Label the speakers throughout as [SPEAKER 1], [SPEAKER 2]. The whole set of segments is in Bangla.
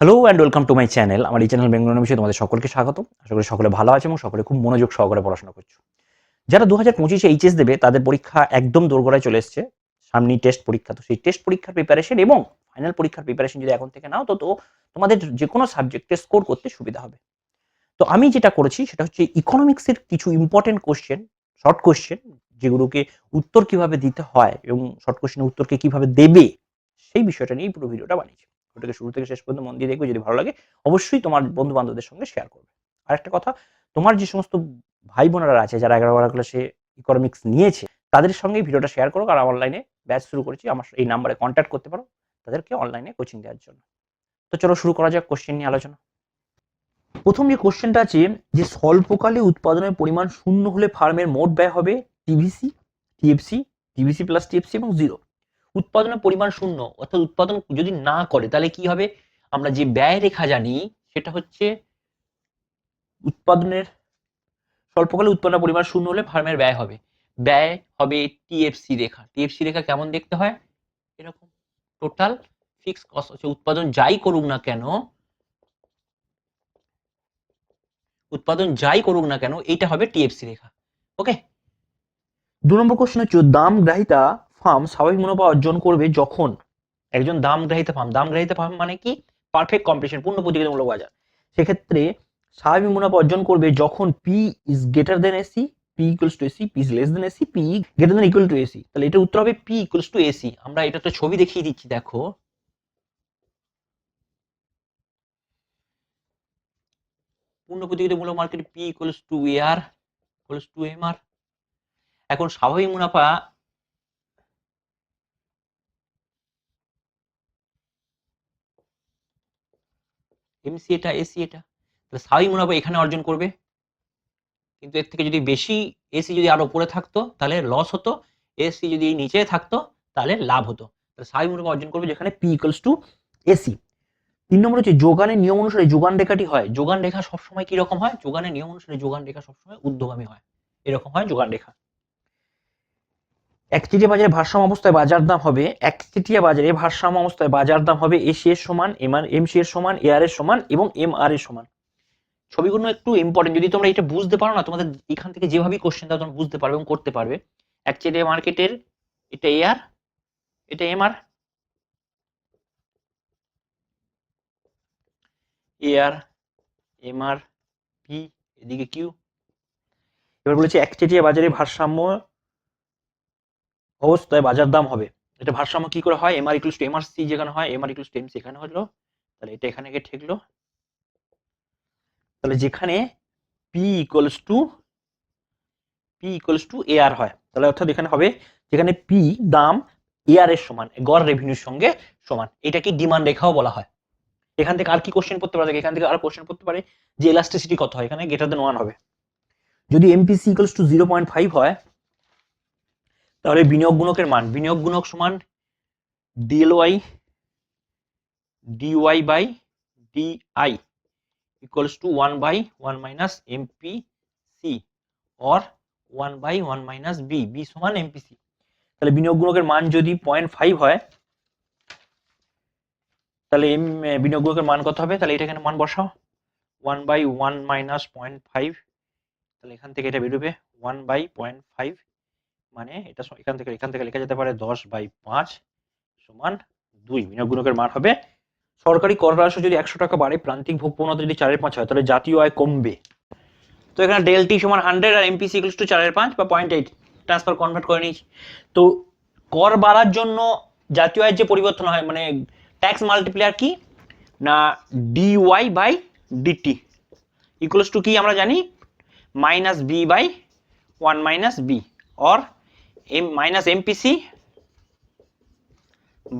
[SPEAKER 1] Hello and welcome to my channel আমার এই চ্যানেল বেঙ্গল বিষয়ে তোমাদের সকলকে স্বাগত আশা করি সকলে ভালো আছে এবং সকলে খুব মনোযোগ সহকারে পড়াশোনা করছ। যারা দু হাজার পঁচিশে এইচএস দেবে, তাদের পরীক্ষা একদম দোরগোড়ায় চলে এসছে। সামনে টেস্ট পরীক্ষা, তো সেই টেস্ট পরীক্ষার প্রিপারেশন এবং ফাইনাল পরীক্ষার প্রিপারেশন যদি এখন থেকে নাও, তো তো তোমাদের যে কোনো সাবজেক্টে স্কোর করতে সুবিধা হবে। তো আমি যেটা করেছি, সেটা হচ্ছে ইকোনমিক্সের কিছু ইম্পর্টেন্ট কোশ্চেন শর্ট কোশ্চেন যেগুলোকে উত্তর কীভাবে দিতে হয় এবং শর্ট কোশ্চেনের উত্তরকে কীভাবে দেবে, সেই বিষয়টা নিয়ে পুরো ভিডিওটা বানিয়েছি। ভিডিওটাকে শুরু থেকে শেষ পর্যন্ত মন দিয়ে দেখবে যদি ভালো লাগে, অবশ্যই তোমার বন্ধু বান্ধবদের সঙ্গে শেয়ার করবে। আর একটা কথা, তোমার যে সমস্ত ভাই বোনেরা আছে, যারা এগারো বারো ক্লাসে ইকোনমিক্স নিয়েছে, তাদের সঙ্গে ভিডিওটা শেয়ার করো আর অনলাইনে ব্যাচ শুরু করেছি, আমার এই নাম্বারে কন্ট্যাক্ট করতে পারো, তাদেরকে অনলাইনে কোচিং দেওয়ার জন্য। তো চলো শুরু করা যাক কোশ্চেন নিয়ে আলোচনা। প্রথম যে কোশ্চেনটা আছে, যে স্বল্পকালে উৎপাদনের পরিমাণ শূন্য হলে ফার্মের মোট ব্যয় হবে TVC TFC TVC plus TFC এবং জিরো উৎপাদনের পরিমাণ শূন্য, অর্থাৎ উৎপাদন যদি না করে, তাহলে কি হবে? আমরা যে ব্যয় রেখা জানি, সেটা হচ্ছে উৎপাদনের, স্বল্পকালে উৎপাদনের পরিমাণ শূন্য হলে ফার্মের ব্যয় হবে। ব্যয় হবে টিএফসি রেখা। টিএফসি রেখা কেমন দেখতে হয়? এরকম টোটাল ফিক্স কস্ট হচ্ছে উৎপাদন যাই করুক না কেন, উৎপাদন যাই করুক না কেন, এইটা হবে টিএফসি রেখা। ওকে দু নম্বর কোশ্চেন হচ্ছে, দাম গ্রাহিতা ফার্ম স্বাভাবিক মুনাফা অর্জন করবে যখন একজন দাম গ্রাহিতা ফার্ম দাম গ্রাহিতা ফার্ম মানে কি? পারফেক্ট কম্পিটিশন পূর্ণ প্রতিযোগিতামূলক বাজার। সেক্ষেত্রে স্বাভাবিক মুনাফা অর্জন করবে যখন P is greater than AC P equals to AC P is less than AC P greater than equal to AC তাহলে এটা উত্তর হবে পি ইকুয়ালস টু এসি আমরা এটা তো ছবি দেখিয়ে দিচ্ছি, দেখো। পূর্ণ প্রতিযোগিতামূলক market P equals to A R equals to M R এখন স্বাভাবিক মুনাফা এমসি এটা এসি এটা তাহলে স্বাভাবিক মুনাফা এখানে অর্জন করবে। কিন্তু এর থেকে যদি বেশি এসি যদি আরও উপরে থাকতো, তাহলে লস হতো। এসি যদি নিচে থাকতো, তাহলে লাভ হতো। তাহলে স্বাভাবিক মুনাফা অর্জন করবে যেখানে পি ইকুয়ালস টু এসি তিন নম্বর হচ্ছে যোগানের নিয়ম অনুসারে যোগান রেখাটি হয়। যোগান রেখা সবসময় কি রকম হয়? যোগানের নিয়ম অনুসারে যোগান রেখা সবসময় ঊর্ধ্বগামী হয়। এরকম হয় যোগান রেখা। একচেটিয়া বাজারে ভারসাম্য অবস্থায় বাজার দাম হবে, একচেটিয়া বাজারে ভারসাম্য অবস্থায় বাজার দাম হবে এসি এর সমান এম আর এম সি এর সমান এ আর এর সমান এবং এম আর এর সমান। ছবিগুলো একটু ইম্পর্টেন্ট যদি তোমরা এটা বুঝতে পারো না, তোমাদের এখান থেকে যেভাবেই কোশ্চেন দাও, তোমরা বুঝতে পারবে এবং করতে পারবে। একচেটিয়া মার্কেটের এটা এ আর এটা M R A R M R P এদিকে কিউ এবার বলেছে একচেটিয়া বাজারে ভারসাম্য অবস্থায় বাজার দাম হবে। এটা ভারসাম্য কি করে হয়? MR equals to MR C যেখানে হয় এমআর ইকুয়ালস টু এমসি এখানে হলো, তাহলে এটা এখানে গিয়ে ঠেকলো। তাহলে যেখানে P equals to P equals to A R হয়, তাহলে অর্থাৎ এখানে হবে, যেখানে পি দাম এ আর এর সমান, গড় রেভিনিউর সঙ্গে সমান। এটাকে ডিমান্ড রেখাও বলা হয়। এখান থেকে আর কি কোশ্চেন করতে পারে? এখান থেকে আর কোশ্চেন করতে পারে যে এলাস্টিসিটি কত হয়? এখানে গ্রেটার দেন ওয়ান হবে। যদি MPC equals to zero point five হয় তাহলে বিনিয়োগ গুণকের মান, বিনিয়োগ গুণক সমান DLY DY by DI equals to one by one minus MP C or one by one minus B B সমান এমপিসি তাহলে বিনিয়োগ গুণকের মান যদি পয়েন্ট ফাইভ হয়, তাহলে এম বিনিয়োগ গুণকের মান কত হবে? তাহলে এটা এখানে মান বসাও। One by one minus point five তাহলে এখান থেকে এটা বেরোবে ওয়ান বাই পয়েন্ট ফাইভ মানে এটা এখান থেকে এখান থেকে লেখা যেতে পারে দশ বাই পাঁচ সমান দুই। বিনিয়োগ গুণকের মান হবে সরকারি কর রাজস্ব যদি একশো টাকা বাড়ে, প্রান্তিক ভোগ প্রবণতা যদি চারের পাঁচ হয়, তাহলে জাতীয় আয় কমবে। তো এখানে ডেল টি সমান হান্ড্রেড আর এমপিসি ইকুয়ালস টু চারের পাঁচ বা পয়েন্ট এইট ট্রান্সফার কনভার্ট করে নিয়েছি। তো কর বাড়ার জন্য জাতীয় আয়ের যে পরিবর্তন হয় মানে ট্যাক্স মাল্টিপ্লিয়ার কি? না DY by DT equals to কি আমরা জানি? Minus B by one minus B or M minus MPC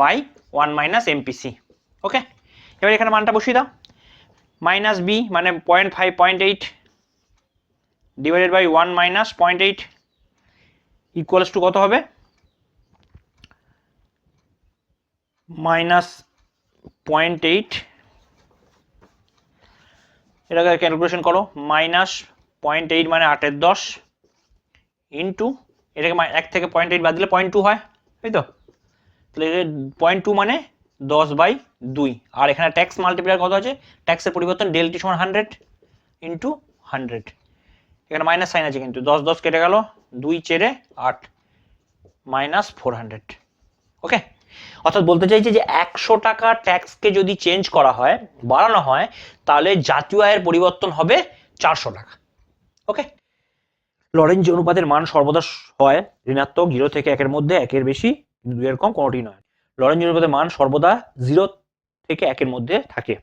[SPEAKER 1] by one minus MPC okay এবার এখানে মানটা বসিয়ে দাও। মাইনাস বি মানে point five point eight divided by one minus point eight equals to কত হবে? মাইনাস পয়েন্ট এইট এটাকে ক্যালকুলেশন করো। মাইনাস পয়েন্ট এইট মানে আটের দশ ইন্টু এটাকে এক থেকে পয়েন্ট এইট বাদ দিলে পয়েন্ট টু হয় তাই তো? তাহলে পয়েন্ট টু মানে দশ বাই দুই। আর এখানে ট্যাক্স মাল্টিপ্লায়ার কত আছে? ট্যাক্সের পরিবর্তন ডেলটি সমান হান্ড্রেড ইন্টু হান্ড্রেড এখানে মাইনাস সাইন আছে কিন্তু। দশ দশ কেটে গেল, দুই চেরে আট। Minus four hundred okay? অর্থাৎ বলতে চাইছি যে একশো টাকা ট্যাক্সকে যদি চেঞ্জ করা হয়, বাড়ানো হয়, তাহলে জাতীয় আয়ের পরিবর্তন হবে চারশো টাকা। ওকে? লরেঞ্জ অনুপাতের মান সর্বদা হয় ঋণাত্মক জিরো থেকে একের মধ্যে একের বেশি, কিন্তু দুইয়ের কম কোনোটি নয়। লরেঞ্জ অনুপাতের মান সর্বদা জিরো থেকে একের মধ্যে থাকে।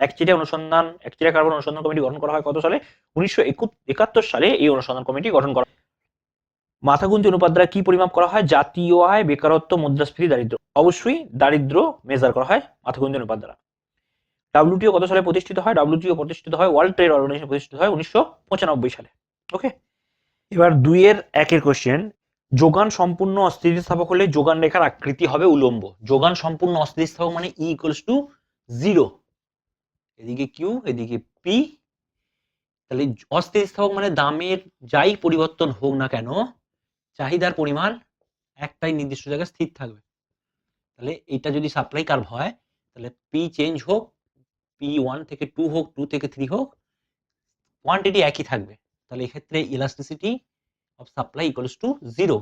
[SPEAKER 1] একচেটিয়া অনুসন্ধান একচেটিয়া কার্বন অনুসন্ধান কমিটি গঠন করা হয় কত সালে? উনিশশো একাত্তর সালে এই অনুসন্ধান কমিটি গঠন করা। মাথাগুন্তি অনুপাত দ্বারা কি পরিমাপ করা হয়? জাতীয় আয়, বেকারত্ব, মুদ্রাস্ফীতি দারিদ্র অবশ্যই দারিদ্র মেজার করা হয় মাথাগুন্তি অনুপাত দ্বারা। ডাব্লিউটিও কত সালে প্রতিষ্ঠিত হয়? ডাব্লিউটিও প্রতিষ্ঠিত হয়, ওয়ার্ল্ড ট্রেড অর্গানাইজেশন প্রতিষ্ঠিত হয় উনিশশো পঁচানব্বই সালে। ওকে? এবার দুইয়ের একের কোশ্চেন যোগান সম্পূর্ণ অস্থিতিস্থাপক হলে যোগান রেখার আকৃতি হবে উলম্ব। যোগান সম্পূর্ণ অস্থিতিস্থাপক মানে ই ইকুয়ালস টু জিরো এদিকে কিউ এদিকে পি তাহলে অস্থিতিস্থাপক মানে দামের যাই পরিবর্তন হোক না কেন, চাহিদার পরিমাণ একটাই নির্দিষ্ট জায়গায় স্থির থাকবে। তাহলে এটা যদি সাপ্লাই কার্ভ হয়, তাহলে পি চেঞ্জ হোক পি ওয়ান থেকে টু হোক টু থেকে থ্রি হোক কোয়ান্টিটি একই থাকবে। তাহলে এক্ষেত্রে elasticity of supply equals to zero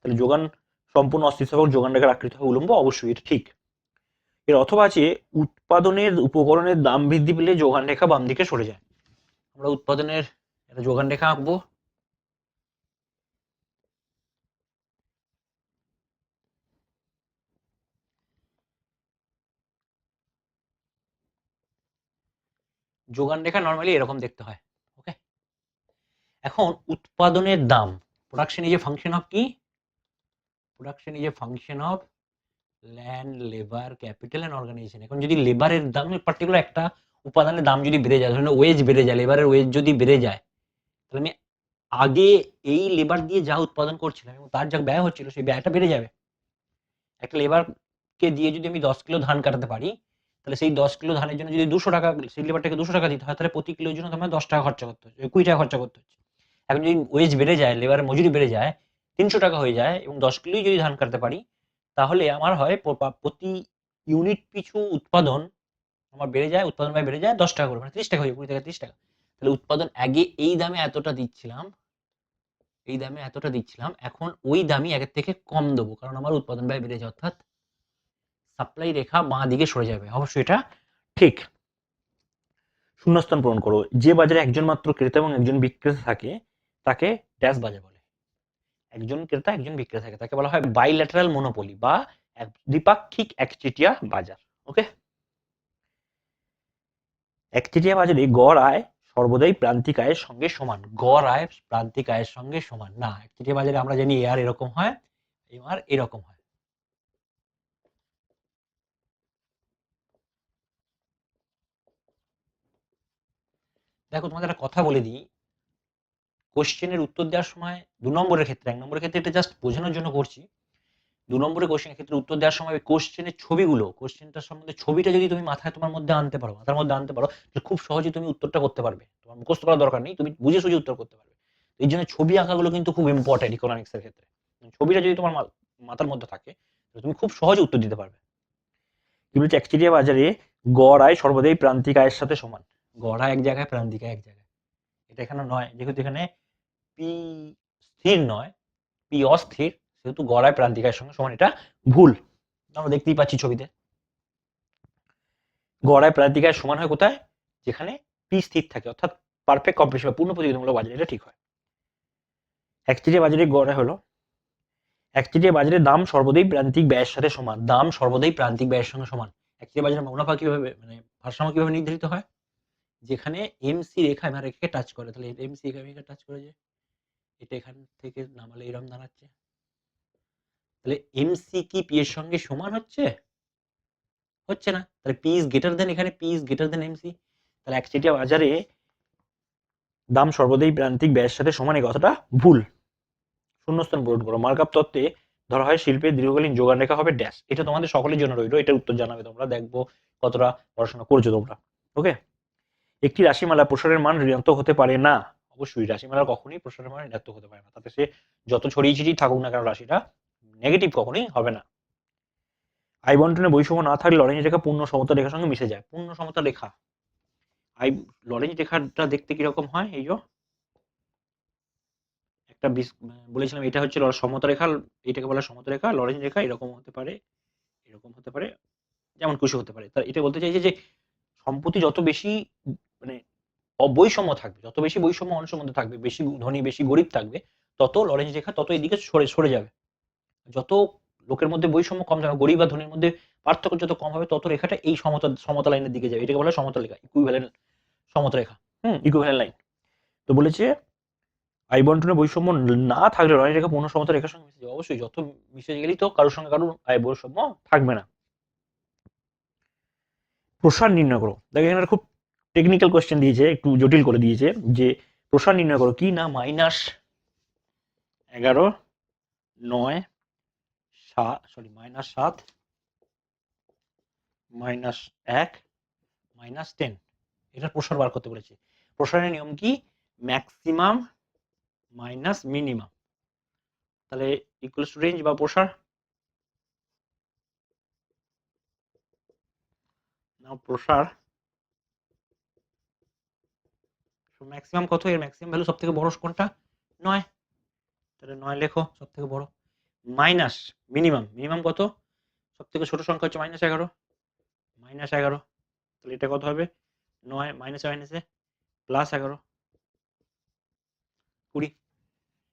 [SPEAKER 1] তাহলে যোগান, সম্পূর্ণ অস্থিতিস্থাপক যোগান রেখার আকৃতি হবে উলম্ব, অবশ্যই এটা ঠিক। এর অথবা আছে, উৎপাদনের উপকরণের দাম বৃদ্ধি পেলে যোগান রেখা বাম দিকে সরে যায়। আমরা উৎপাদনের একটা যোগান রেখা আঁকবো। যোগান রেখা নর্মালি এরকম দেখতে হয়। এখন উৎপাদনের দাম production is a function of কি? Production is a function of land labour capital and organisation এখন যদি লেবারের দাম পার্টিকুলার একটা উপাদানের দাম যদি বেড়ে যায়, ধরুন ওয়েজ বেড়ে যায় লেবারের ওয়েজ যদি বেড়ে যায়, তাহলে আমি আগে এই লেবার দিয়ে যা উৎপাদন করছিলাম এবং তার যা ব্যয় হচ্ছিল, সেই ব্যয়টা বেড়ে যাবে। একটা লেবারকে দিয়ে যদি আমি দশ কিলো ধান কাটাতে পারি, তাহলে সেই দশ কিলো ধানের জন্য যদি দুশো টাকা, সেই লেবারটাকে দুশো টাকা দিতে হয়, তাহলে প্রতি কিলোর জন্য তোমার দশ টাকা খরচা করতে হচ্ছে, কুড়ি টাকা খরচা করতে হচ্ছে। এখন যদি ওয়েজ বেড়ে যায় লেবারের মজুরি বেড়ে যায়, তিনশো টাকা হয়ে যায় এবং দশ কিলোই যদি ধান কাটতে পারি, তাহলে আমার হয় প্রতি ইউনিট পিছু উৎপাদন আমার বেড়ে যায়, উৎপাদন ব্যয় বেড়ে যায় দশ টাকা করে মানে ত্রিশ টাকা হয়ে কুড়ি টাকা, ত্রিশ টাকা। তাহলে উৎপাদন আগে এই দামে এতটা দিচ্ছিলাম, এই দামে এতটা দিচ্ছিলাম, এখন ওই দামই আগের থেকে কম দেবো, কারণ আমার উৎপাদন ব্যয় বেড়ে যায়, অর্থাৎ সাপ্লাই রেখা বাঁ দিকে সরে যাবে, অবশ্যই এটা ঠিক। শূন্যস্থান পূরণ করো, যে বাজারে একজন মাত্র ক্রেতা এবং একজন বিক্রেতা থাকে তাকে ড্যাশ বাজার বলে। একজন ক্রেতা, একজন বিক্রেতা থাকে। তাকে বলা হয় বাইল্যাটারাল মনোপলি বা দ্বিপাক্ষিক একচেটিয়া বাজার ওকে একচেটিয়া বাজারে গড় আয় সর্বদাই প্রান্তিক আয়ের সঙ্গে সমান। গড় আয় প্রান্তিক আয়ের সঙ্গে সমান। না, একচেটিয়া বাজারে আমরা জানি এ আর এরকম হয় এবার এরকম হয়। দেখো, তোমাদের একটা কথা বলে দিই। কোশ্চেনের উত্তর দেওয়ার সময় দু নম্বরের ক্ষেত্রে, এক নম্বরের ক্ষেত্রে এটা জাস্ট বোঝানোর জন্য করছি। দু নম্বরের কোশ্চেনের ক্ষেত্রে উত্তর দেওয়ার সময় কোশ্চেনের ছবিগুলো কোশ্চেনটার সম্বন্ধে ছবিটা যদি তুমি মাথায় তোমার মধ্যে আনতে পারো, মাথার মধ্যে আনতে পারো খুব সহজে তুমি উত্তরটা করতে পারবে। তোমার মুখস্থ করার দরকার নেই, তুমি বুঝে সুঝে উত্তর করতে পারবে। এই জন্য ছবি আঁকাগুলো কিন্তু খুব ইম্পর্টেন্ট ইকোনমিক্সের ক্ষেত্রে। ছবিটা যদি তোমার মাথার মধ্যে থাকে তুমি খুব সহজে উত্তর দিতে পারবে। কি বলছে? বাজারে গড় আয় সর্বদাই প্রান্তিক আয়ের সাথে সমান। গড় আয় এক জায়গায়, প্রান্তিক আয় এক জায়গায়। এটা এখানে নয়, যেহেতু এখানে পি স্থির নয় পি অস্থির, সেহেতু গড়ায় প্রান্তিকায়ের সঙ্গে সমান, এটা ভুল। আমরা দেখতেই পাচ্ছি ছবিতে। গড়ায় প্রান্তিকায়ের সমান হয় কোথায়? যেখানে পি স্থির থাকে, অর্থাৎ পারফেক্ট কম্পিটিশন বা পূর্ণ প্রতিযোগিতামূলক বাজার, এটা ঠিক হয়। একচেটিয়া বাজারে গড়ায় হলো একচেটিয়া বাজারে দাম সর্বদাই প্রান্তিক ব্যয়ের সাথে সমান, দাম সর্বদাই প্রান্তিক ব্যয়ের সঙ্গে সমান। একচেটিয়া বাজারে মুনাফা কীভাবে মানে ভারসাম্য কীভাবে নির্ধারিত হয়? যেখানে এমসি রেখা আমার রেখাকে টাচ করে, তাহলে এমসি রেখা টাচ করে যে। এটা এখান থেকে নামালে এরকম দাঁড়াচ্ছে? তাহলে এমসি কি পি এর সঙ্গে সমান হচ্ছে? হচ্ছে না? তাহলে পি ইজ গ্রেটার দেন এখানে P is greater than MC তাহলে একচেটিয়া বাজারে দাম সর্বদাই প্রান্তিক ব্যয়ের সাথে সমান, এই কথাটা ভুল। শূন্যস্থান পূরণ করো। মার্কআপ তত্ত্বে ধরা হয় শিল্পের দীর্ঘকালীন যোগান রেখা হবে ড্যাশ এটা তোমাদের সকলের জন্য রইল এটার উত্তর জানাবে তোমরা, দেখব কতটা পড়াশোনা করছ তোমরা। ওকে একটি রাশিমালা প্রসারের মান ঋণাত্মক হতে পারে না। অবশ্যই রাশিমালার কখনোই প্রসারের মান ঋণাত্মক হতে পারে না। তাতে সে যত ছড়িয়ে ছিটিয়ে থাকুক না কেন রাশিটা নেগেটিভ কখনোই হবে না। আই বন্টনের বৈষম্য না থাকলে লরেঞ্জ রেখা পূর্ণ সমতল রেখার সঙ্গে মিশে যায়। পূর্ণ সমতল রেখা। আই লরেঞ্জ রেখাটা দেখতে কীরকম হয়? এই যে। একটা বলেছিলাম এটা হচ্ছে সমতল রেখা, এটাকে বলা সমতল রেখা। লরেঞ্জ রেখা এরকম হতে পারে, এরকম হতে পারে, যেমন খুশি হতে পারে। তা এটা বলতে চাইছে যে সম্পত্তি যত বেশি মানে অবৈষম্য থাকবে। যত বেশি বৈষম্য মানুষের মধ্যে থাকবে, বেশি ধনী, বেশি গরিব থাকবে, তত লরেঞ্জ রেখা তত এদিকে সরে সরে যাবে। যত লোকের মধ্যে বৈষম্য কম থাকবে, গরিব বা ধনীর মধ্যে পার্থক্য যত কম হবে, তত রেখাটা এই সমতল সমতা লাইনের দিকে যাবে। এটাকে বলা সমতল রেখা ইকুইভ্যালেন্ট সমতল রেখা হুম ইকুইভ্যালেন্ট লাইন তো বলেছে আই বন্টনের বৈষম্য না থাকলে লরেঞ্জ রেখা পূর্ণ সমতল রেখার সঙ্গে মিশে যাবে। অবশ্যই, যত মিশে গেলেই তো কারোর সঙ্গে কারোর আয় বৈষম্য থাকবে না। প্রসার নির্ণয় করো। দেখো এখানে খুব টেকনিক্যাল কোয়েশ্চেন দিয়েছে, একটু জটিল করে দিয়েছে, যে প্রসার নির্ণয় করো, কি না? মাইনাস এগারো, নয়, সাত সরি মাইনাস সাত মাইনাস এক মাইনাস টেন এটার প্রসার বার করতে বলেছে। প্রসারের নিয়ম কি? ম্যাক্সিমাম মাইনাস মিনিমাম তাহলে ইকুয়ালস টু রেঞ্জ বা প্রসার? প্রসার ম্যাক্সিমাম কত এর ম্যাক্সিমাম ভ্যালু সব থেকে বড় কোনটা? নয়। তাহলে নয় লেখো সব থেকে বড়। মাইনাস মিনিমাম মিনিমাম কত? সব থেকে ছোট সংখ্যা হচ্ছে মাইনাস এগারো। মাইনাস এগারো। তাহলে এটা কত হবে? নয় মাইনাস মাইনাসে প্লাস এগারো। কুড়ি।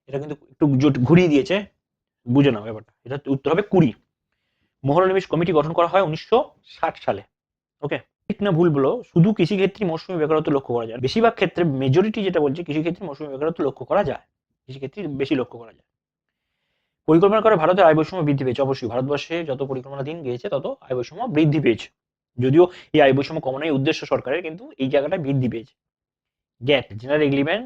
[SPEAKER 1] এটা কিন্তু একটু জোট ঘুরিয়ে দিয়েছে। বুঝে নাও ব্যাপারটা। এটা উত্তর হবে কুড়ি। মহলনিবেশ কমিটি গঠন করা হয় উনিশশো ষাট সালে। ওকে ঠিক না ভুল বলো, শুধু কৃষিক্ষেত্রে মৌসুমী বেকারত্ব লক্ষ্য করা যায়। বেশিরভাগ ক্ষেত্রে মেজরিটি যেটা বলছে, কৃষিক্ষেত্রে মৌসুমী বেকারত্ব লক্ষ্য করা যায়। কৃষিক্ষেত্রে বেশি লক্ষ্য করা যায়। পরিকল্পনা করে ভারতের আয় বৈষম্য বৃদ্ধি পেয়েছে। অবশ্যই ভারতবর্ষে যত পরিকল্পনা দিন গিয়েছে, তত আয় বৈষম্য বৃদ্ধি পেয়েছে। যদিও এই আয় বৈষম্য কমানোই উদ্দেশ্য সরকারের, কিন্তু এই জায়গাটা বৃদ্ধি পেয়েছে। GATT general agreement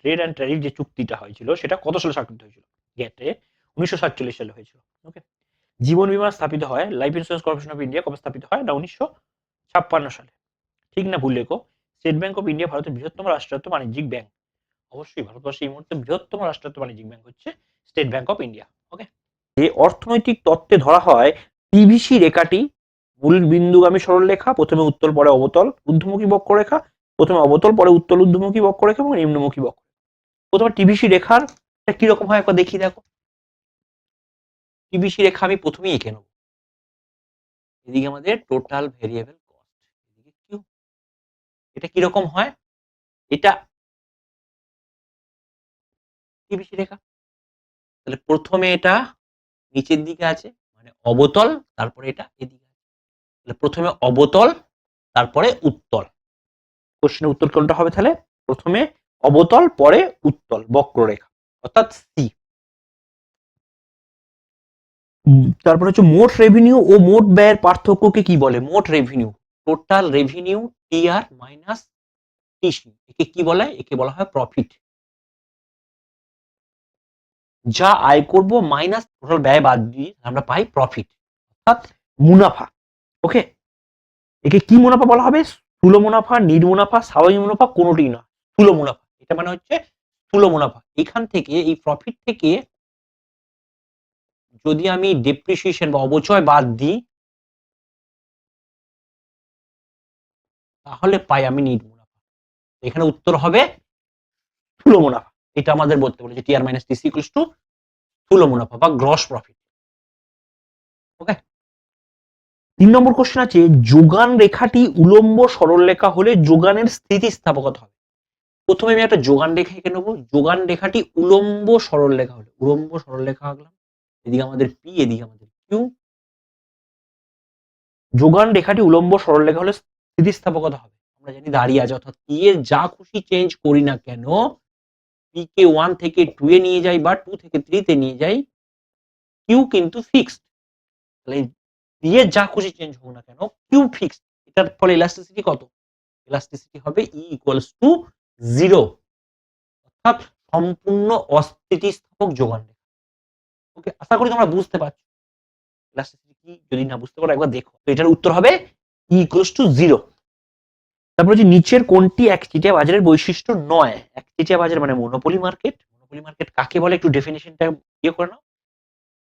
[SPEAKER 1] trade and tariff যে চুক্তিটা হয়েছিল, সেটা কত সালে স্বাক্ষরিত হয়েছিল? গ্যাটে উনিশশো সাতচল্লিশ সালে হয়েছিল। ওকে জীবন বীমা স্থাপিত হয় Life Insurance Corporation of India কবে স্থাপিত হয়? না, উনিশশো ছাপ্পান্ন সালে। ঠিক না ভুল লেখো? স্টেট ব্যাংক অফ ইন্ডিয়া ভারতের বৃহত্তম রাষ্ট্রায়ত্ত বাণিজ্যিক ব্যাংক। অবশ্যই ভারতবর্ষে এই মুহূর্তে বৃহত্তম রাষ্ট্রায়ত্ত বাণিজ্যিক ব্যাংক হচ্ছে State Bank of India okay যে অর্থনৈতিক তত্ত্বে ধরা হয় পিভিসি রেখাটি, মূল বিন্দুগামী সরলরেখা প্রথমে উত্তল পরে অবতল, ঊর্ধ্বমুখী বক্ররেখা, প্রথমে অবতল, পরে উত্তল ঊর্ধ্বমুখী বক্ররেখা এবং নিম্নমুখী বক্র প্রথমে টিভিসি রেখার কীরকম হয় একবার দেখি। দেখো টিভিসি রেখা আমি প্রথমেই এঁকে নেব। এদিকে আমাদের টোটাল ভেরিয়েবল এটা কীরকম হয়? এটা টিভিসি রেখা? তাহলে প্রথমে এটা নিচের দিকে আছে মানে অবতল, তারপরে এটা এদিকে আছে। তাহলে প্রথমে অবতল, তারপরে উত্তল। কোশ্চেনের উত্তর কোনটা হবে তাহলে? প্রথমে অবতল, পরে উত্তল, বক্ররেখা, অর্থাৎ সি তারপরে হচ্ছে মোট রেভিনিউ ও মোট ব্যয়ের পার্থক্যকে কি বলে? মোট revenue total revenue TR minus TC একে কি বলা? একে বলা হয় প্রফিট যা আয় করব মাইনাস টোটাল ব্যয় বাদ দিয়ে আমরা পাই প্রফিট অর্থাৎ মুনাফা। ওকে একে কি মুনাফা বলা হবে? স্থূল মুনাফা, নির মুনাফা, স্বাভাবিক মুনাফা কোনোটিই না স্থূল মুনাফা, এটা মানে হচ্ছে স্থূল মুনাফা। এখান থেকে, এই প্রফিট থেকে যদি আমি ডেপ্রিসিয়েশন বা অবচয় বাদ দিই তাহলে পাই আমি নিট মুনাফা। এখানে উত্তর হবে স্থূল মুনাফা। এটা আমাদের বলতে বলেছে TR minus TC equals to স্থূল মুনাফা বা গ্রস প্রফিট ওকে তিন নম্বর কোশ্চেন আছে, যোগান রেখাটি উলম্ব সরলরেখা হলে যোগানের স্থিতিস্থাপকতা হবে। প্রথমে আমি একটা যোগান রেখা এঁকে নেব। যোগান রেখাটি উলম্ব সরলরেখা হলে, উলম্ব সরলরেখা আঁকলাম। এদিকে আমাদের পি এদিকে আমাদের কিউ যোগান রেখাটি উলম্ব সরলরেখা হলে স্থিতিস্থাপকতা হবে। আমরা জানি দাঁড়িয়ে আছে, অর্থাৎ পি এর যা খুশি চেঞ্জ করি না কেন পি কে ওয়ান থেকে টু এ নিয়ে যাই বা টু থেকে থ্রি তে নিয়ে যাই কিউ কিন্তু ফিক্সড তাহলে পি এর যা খুশি চেঞ্জ হোক না কেন কিউ ফিক্সড এটার ফলে ইলাস্টিসিটি কত? ইলাস্টিসিটি হবে ই ইকুয়ালস টু জিরো অর্থাৎ সম্পূর্ণ অস্থিতিস্থাপক যোগান ওকে আশা করি তোমরা বুঝতে পারছ। ইলাস্টিসিটি কি? যদি না বুঝতে পারো, একবার দেখো। এটার উত্তর হবে ইকুয়ালস টু জিরো তারপর হচ্ছে নিচের কোনটি একচেটিয়া বাজারের বৈশিষ্ট্য নয়? একচেটিয়া বাজার মানে মনোপলি মার্কেট মনোপলি মার্কেট কাকে বলে? একটু ডেফিনেশনটা ইয়ে করে নাও।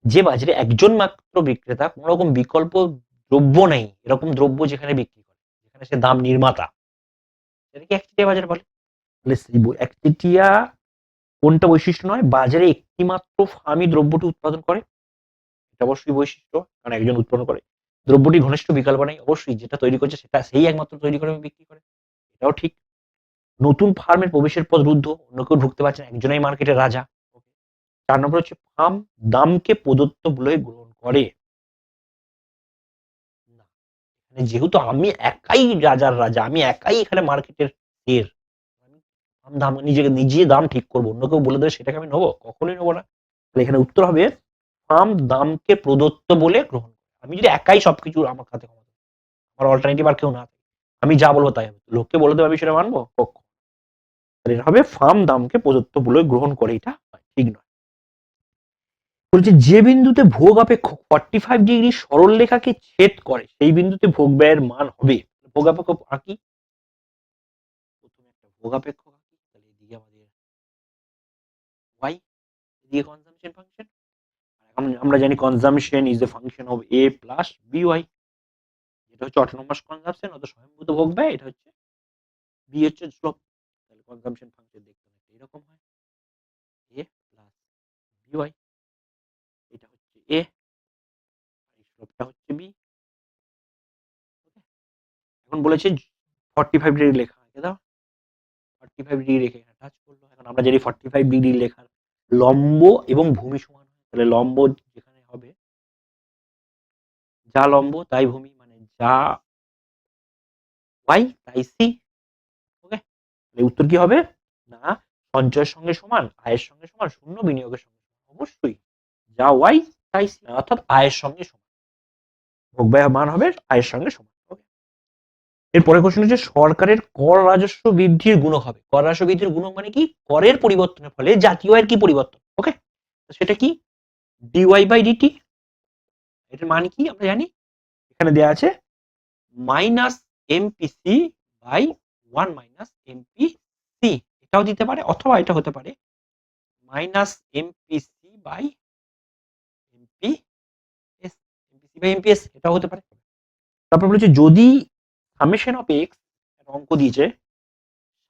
[SPEAKER 1] যে বাজারে একজন মাত্র বিক্রেতা কোন রকম বিকল্প দ্রব্য নেই, এরকম দ্রব্য যেখানে বিক্রি করে, যেখানে সে দাম নির্মাতা। সেটাকে একচেটিয়া বাজার বলে? একচেটিয়া কোনটা বৈশিষ্ট্য নয়? বাজারে একটি মাত্র ফার্মই দ্রব্যটি উৎপাদন করে। এটা অবশ্যই বৈশিষ্ট্য, কারণ একজন উৎপন্ন করে। দ্রব্যটি ঘনিষ্ঠ বিকল্প নেই। অবশ্যই যেটা তৈরি করছে সেটা সেই একমাত্র তৈরি করে বিক্রি করে। এটাও ঠিক। নতুন ফার্মের প্রবেশের পথ রুদ্ধ। অন্য কেউ ঢুকতে পারছে না। একজনই মার্কেটের রাজা। চার নম্বর হচ্ছে ফার্ম দামকে প্রদত্ত বলে গ্রহণ করে। যেহেতু আমি একাই রাজার রাজা, আমি একাই এখানে মার্কেটের এর দাম, নিজেকে নিজে দাম ঠিক করব। অন্য কেউ বলে দেবে, সেটাকে আমি নেব? কখনোই নেব না। তাহলে এখানে উত্তর হবে ফার্ম দামকে প্রদত্ত বলে গ্রহণ আমি যদি একাই সবকিছু আমার হাতে ক্ষমতা আমার অল্টারনেটিভ আর কেউ না আমি যা বলব তাই হবে। লোককে বলে দেবে আমি সেটা মানবো? কখন। হবে ফার্ম দামকে প্রদত্ত বলে গ্রহণ করে এটা ঠিক নয়। বলছে, যে বিন্দুতে ভোগ অপেক্ষক ফর্টি ফাইভ ডিগ্রি সরল রেখাকে ছেদ করে, সেই বিন্দুতে ভোগ ব্যয়ের মান হবে। ভোগাপেক্ষক আঁকি প্রথমে একটা ভোগাপেক্ষক আঁকি তাহলে এদিকে আমাদের ওয়াই এদিকে কনজামশন ফাংশন আমরা জানি consumption is a function of A plus B Y এটা হচ্ছে অটোনোমাস কনজামশন অত স্বয়ংভূত ভোগ ব্যয়, এটা হচ্ছে বি হচ্ছে স্লোপ তাহলে কনজামশন ফাংশন দেখতে অনেকটা এরকম হয়। এ প্লাস বি ওয়াই এটা হচ্ছে এ স্লোপটা হচ্ছে বি এখন বলেছে ফর্টি ফাইভ ডিগ্রি লেখা আছে দাও ফর্টি ফাইভ ডিগ্রি রেখে টাচ করল। এখন আমরা জানি ফর্টি ফাইভ ডিগ্রি লেখার লম্ব এবং ভূমি সমান তাহলে লম্ব যেখানে হবে, যা লম্ব তাই ভূমি মানে যা ওয়াই তাই সি, ওকে? উত্তর কি হবে? না, সঞ্চয়ের সঙ্গে সমান, আয়ের সঙ্গে সমান, শূন্য বিনিয়োগের সঙ্গে অবশ্যই। যা ওয়াই তাই সি, অর্থাৎ আয়ের সঙ্গে সমান। ভোগ ব্যয় মান হবে আয়ের সঙ্গে সমান এরপরে কোশ্চেন হচ্ছে, সরকারের কর রাজস্ব বৃদ্ধির গুণক হবে। কর রাজস্ব বৃদ্ধির গুণক মানে কি? করের পরিবর্তনের ফলে জাতীয় আয়ের কি পরিবর্তন, ওকে? সেটা কি? ডিওয়াই বাই ডিটি এটার মান কি আমরা জানি? এখানে দেওয়া আছে minus MPC by one minus MPC এটাও দিতে পারে অথবা এটা হতে পারে minus MPC by MP S MPC by MPS এটাও হতে পারে। তারপর বলেছে যদি সামেশন অফ এক্স অঙ্ক দিয়েছে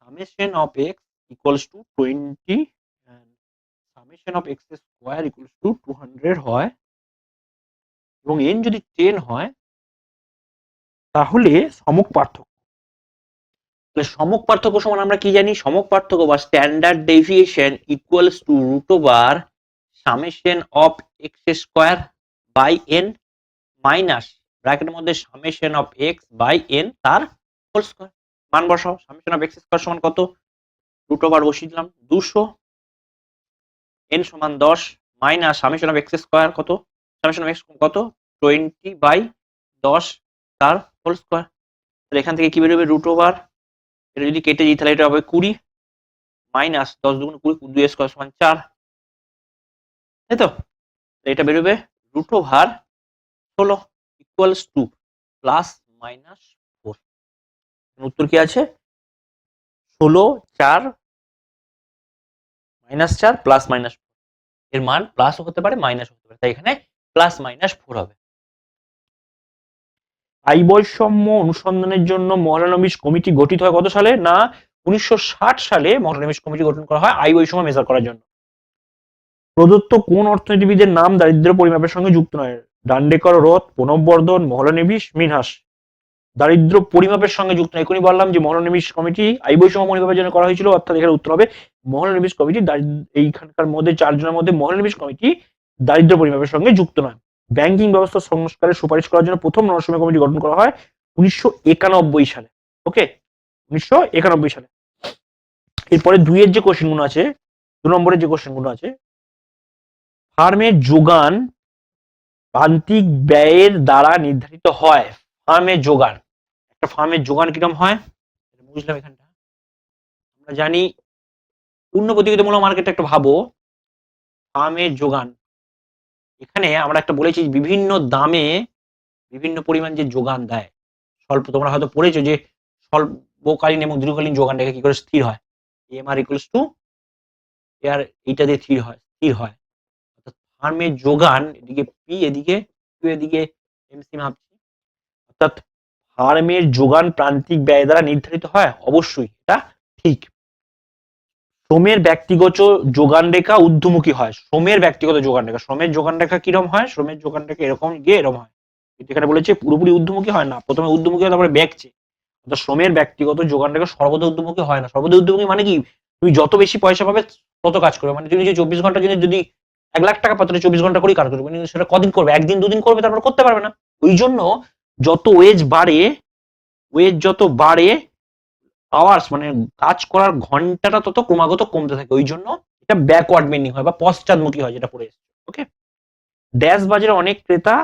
[SPEAKER 1] summation of X equals to twenty summation of X square equals to two hundred হয়, এবং এন যদি টেন হয়, তাহলে সমক পার্থক্য। তাহলে সমক পার্থক্য সমান আমরা কি জানি? সমক পার্থক্য বা standard deviation equals to root over summation of X square by N minus ব্র্যাকেটের মধ্যে summation of X by N তার হোল স্কোয়ার মান বসাও সামেশন অফ এক্স স্কোয়ার সমান কত? রুট ওভার বসিয়ে দিলাম, দুশো। এন সমান দশ minus summation of X square কত? সামেশন অফ এক্স কত? টোয়েন্টি বাই দশ তার হোল স্কোয়ার তাহলে এখান থেকে কি বেরোবে? রুট ওভার এটা যদি কেটে দিই, তাহলে এটা হবে কুড়ি মাইনাস দশ দুগুণ কুড়ি দুই স্কোয়ার সমান চার। তাই তো? এটা বেরোবে রুট ওভার ষোলো equals to plus minus four উত্তর কি আছে? ষোলো, চার মাইনাস চার প্লাস মাইনাস এর মান প্লাস হতে পারে মাইনাস হতে পারে। তাই এখানে প্লাস মাইনাস ফোর হবে। আই বৈষম্য অনুসন্ধানের জন্য মহলানবিশ কমিটি গঠিত হয় কত সালে? না, উনিশশো ষাট সালে মহলানবিশ কমিটি গঠন করা হয় আই বৈষম্য মেজার করার জন্য। প্রদত্ত কোন অর্থনীতিবিদের নাম দারিদ্র পরিমাপের সঙ্গে যুক্ত নয়? ডান্ডেকর রথ প্রণববর্ধন মহলানবিশ, মিনহাস। দারিদ্র পরিমাপের সঙ্গে যুক্ত নয় এখনই বললাম যে মহলানবিশ কমিটি, আই বৈষম্য পরিমাপের জন্য করা হয়েছিল, অর্থাৎ এখানে উত্তর হবে মহলানবিশ কমিটি এইখানকার মধ্যে চারজনের মধ্যে মহলানবিশ কমিটি দারিদ্র পরিমাপের সঙ্গে যুক্ত নয়। ব্যাংকিং ব্যবস্থা সংস্কারের সুপারিশ করার জন্য প্রথম নরসিংহ কমিটি গঠন করা হয় উনিশশো একানব্বই সালে, ওকে? উনিশশো একানব্বই সালে। এরপরে দুইয়ের যে কোশ্চেনগুলো আছে, দু নম্বরের যে কোশ্চেনগুলো আছে ফার্মের যোগান প্রান্তিক ব্যয়ের দ্বারা নির্ধারিত হয় ফার্মের যোগান। ফার্মের যোগান কীরকম হয়? বুঝলাম এখানটা। আমরা জানি পূর্ণ প্রতিযোগিতামূলক মার্কেটটা একটু ভাবো। ফার্মের যোগান। এখানে আমরা একটা বলেছি বিভিন্ন দামে বিভিন্ন পরিমাণ যে যোগান দেয়। স্বল্প, তোমরা হয়তো পড়েছো যে স্বল্পকালীন এবং দীর্ঘকালীন যোগানটাকে কি করে স্থির হয়? এম আর ইকুয়ালস টু এর এইটা দিয়ে স্থির হয় স্থির হয়। অর্থাৎ ফার্মের যোগান, এদিকে পি এদিকে Q, এদিকে এমসি ভাবছি অর্থাৎ ফার্মের যোগান প্রান্তিক ব্যয় দ্বারা নির্ধারিত হয়। অবশ্যই এটা ঠিক। শ্রমের ব্যক্তিগত যোগান রেখা ঊর্ধ্বমুখী হয়। শ্রমের ব্যক্তিগত যোগান রেখা। শ্রমের যোগান রেখা কীরকম হয়? শ্রমের যোগান রেখা এরকম গিয়ে এরকম হয়। এখানে বলেছে পুরোপুরি ঊর্ধ্বমুখী হয় না। প্রথমে ঊর্ধ্বমুখী হয়, তারপরে ব্যাগছে শ্রমের ব্যক্তিগত যোগান রেখা সর্বদা ঊর্ধ্বমুখী হয় না। সর্বদা ঊর্ধ্বমুখী মানে কি? তুমি যত বেশি পয়সা পাবে তত কাজ করবে। মানে তুমি যে চব্বিশ ঘণ্টা যদি যদি এক লাখ টাকা পাত্রে চব্বিশ ঘণ্টা করেই কাজ করবে সেটা কদিন করবে? একদিন, দুদিন করবে, তারপর করতে পারবে না। ওই জন্য যত ওয়েজ বাড়ে ওয়েজ যত বাড়ে আওয়ার্স মানে কাজ করার ঘন্টাটা তত ক্রমাগত কমতে থাকে। ওই জন্য এটা ব্যাকওয়ার্ড বেন্ডিং হয় বা পশ্চাদমুখী হয় যেটা পড়ে এসছে ওকে ড্যাশ বাজারে অনেক ক্রেতা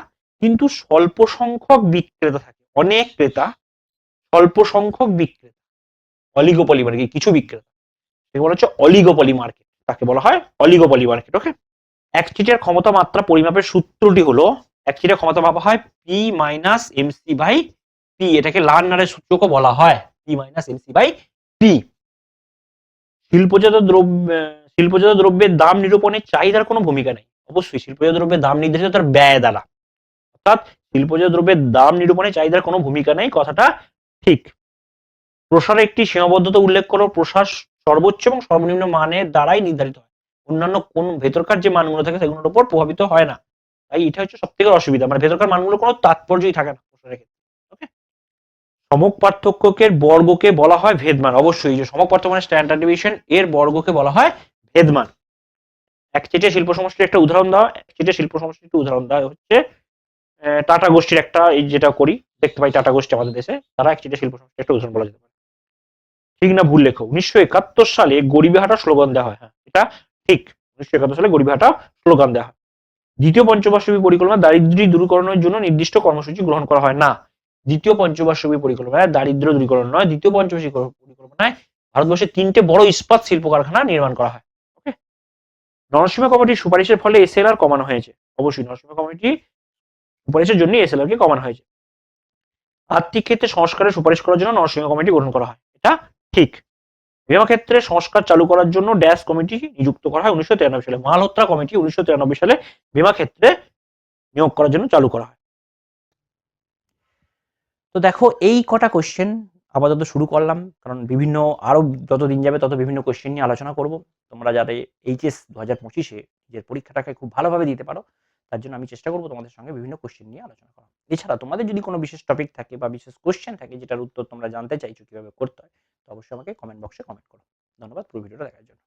[SPEAKER 1] কিন্তু স্বল্প সংখ্যক বিক্রেতা থাকে। অনেক ক্রেতা স্বল্প সংখ্যক বিক্রেতা অলিগোপলি মানে কি? কিছু বিক্রেতা। এগুলো হচ্ছে অলিগোপলি মার্কেট তাকে বলা হয় অলিগোপলি মার্কেট ওকে এক ক্ষমতা মাত্রা পরিমাপের সূত্রটি হলো চিটের ক্ষমতা মাপা হয় P minus MC by P এটাকে লার্নারের সূচকও বলা হয়। P minus MC by P শিল্পজাত দ্রব্য শিল্পজাত দ্রব্যের দাম নিরূপণে চাহিদার কোনো ভূমিকা নেই। অবশ্যই শিল্পজাত দ্রব্যের দাম নির্ধারিত তার ব্যয় দ্বারা। অর্থাৎ শিল্পজাত দ্রব্যের দাম নিরূপণে চাহিদার কোনো ভূমিকা নেই, কথাটা ঠিক। প্রসারে একটি সীমাবদ্ধতা উল্লেখ করো। প্রসার সর্বোচ্চ এবং সর্বনিম্ন মানের দ্বারাই নির্ধারিত হয়। অন্যান্য কোন ভেতরকার যে মানগুলো থাকে সেগুলোর উপর প্রভাবিত হয় না। তাই এটা হচ্ছে সব থেকে অসুবিধা। মানে ভেতরকার মানগুলো কোনো তাৎপর্যই থাকে না সমক পার্থক্যকে বর্গকে বলা হয় ভেদমান, অবশ্যই। যে সমক পার্থক্য মানে স্ট্যান্ডার্ড ডিভিশন এর বর্গকে বলা হয় ভেদমান। একচেটিয়া শিল্প সমষ্টির একটা উদাহরণ দাও একচেটিয়া শিল্প সমষ্টির একটা উদাহরণ দেওয়া হচ্ছে টাটা গোষ্ঠীর একটা, এই যেটা করি, দেখতে পাই টাটা গোষ্ঠী আমাদের দেশে, তারা একচেটিয়া শিল্প সমষ্টির একটা উদাহরণ বলা যেতে পারে। ঠিক না ভুল লেখো, উনিশশো একাত্তর সালে গরিবে হাঁটা স্লোগান দেওয়া হয় হ্যাঁ এটা ঠিক। উনিশশো একাত্তর সালে গরিবে হাঁটা স্লোগান দেওয়া হয়। দ্বিতীয় পঞ্চবার্ষিকী পরিকল্পনা দারিদ্র্য দূরীকরণের জন্য নির্দিষ্ট কর্মসূচি গ্রহণ করা হয়। না, দ্বিতীয় পঞ্চবার্ষিকী পরিকল্পনায় দারিদ্র্য দূরীকরণ নয়, দ্বিতীয় পঞ্চবার্ষিকী পরিকল্পনায় ভারতবর্ষে তিনটে বড় ইস্পাত শিল্প কারখানা নির্মাণ করা হয়। ওকে নরসিংহ কমিটির সুপারিশের ফলে এসএলআর কমানো হয়েছে। অবশ্যই নরসিংহ কমিটি সুপারিশের জন্য এসএলআর কে কমানো হয়েছে। আর্থিক ক্ষেত্রে সংস্কারের সুপারিশ করার জন্য নরসিংহ কমিটি গঠন করা হয়। এটা ঠিক। ক্ষেত্রে সংস্কার চালু করার জন্য ড্যাশ কমিটি নিযুক্ত করা হয় উনিশশো তিরানব্বই সালে। মালহোত্রা কমিটি উনিশশো তিরানব্বই সালে ক্ষেত্রে নিয়োগ করার জন্য চালু করা হয়। তো দেখো, এই কটা কোশ্চেন আপাতত শুরু করলাম, কারণ বিভিন্ন আরও যত দিন যাবে তত বিভিন্ন কোশ্চেন নিয়ে আলোচনা করব। তোমরা যাতে এইচএস দু হাজার পঁচিশে যে পরীক্ষাটাকে খুব ভালোভাবে দিতে পারো। তার জন্য আমি চেষ্টা করব তোমাদের সঙ্গে বিভিন্ন কোশ্চেন নিয়ে আলোচনা করা এছাড়া তোমাদের যদি কোনো বিশেষ টপিক থাকে বা বিশেষ কোশ্চেন থাকে যেটার উত্তর তোমরা জানতে চাইছো কীভাবে করতে হয়, তো অবশ্যই আমাকে কমেন্ট বক্সে কমেন্ট করো। ধন্যবাদ, পুরো ভিডিওটা দেখার জন্য।